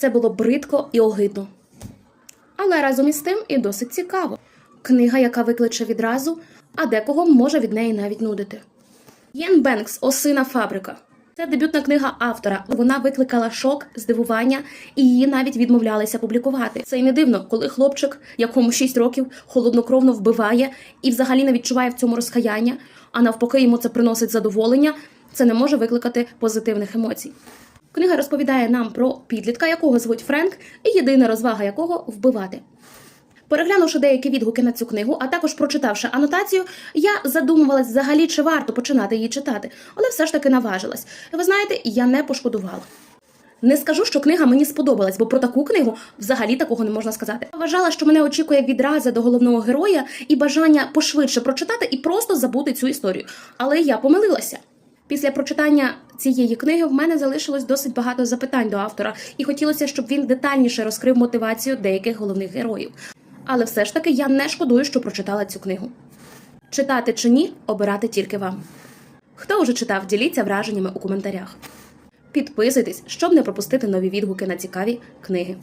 Це було бридко і огидно. Але разом із тим і досить цікаво. Книга, яка викличе відразу, а декого може від неї навіть нудити. Єн Бенкс Осина фабрика. Це дебютна книга автора. Вона викликала шок, здивування, і її навіть відмовлялися публікувати. Це й не дивно, коли хлопчик, якому 6 років, холоднокровно вбиває і взагалі не відчуває в цьому розкаяння, а навпаки, йому це приносить задоволення. Це не може викликати позитивних емоцій. Книга розповідає нам про підлітка, якого звуть Френк, і єдина розвага якого вбивати. Переглянувши деякі відгуки на цю книгу, а також прочитавши анотацію, я задумувалась взагалі, чи варто починати її читати, але все ж таки наважилась. І ви знаєте, я не пошкодувала. Не скажу, що книга мені сподобалась, бо про таку книгу взагалі такого не можна сказати. Вважала, що мене очікує відраза до головного героя і бажання пошвидше прочитати і просто забути цю історію. Але я помилилася. Після прочитання цієї книги в мене залишилось досить багато запитань до автора, і хотілося, щоб він детальніше розкрив мотивацію деяких головних героїв. Але все ж таки я не шкодую, що прочитала цю книгу. Читати чи ні, обирати тільки вам. Хто вже читав, діліться враженнями у коментарях. Підписуйтесь, щоб не пропустити нові відгуки на цікаві книги.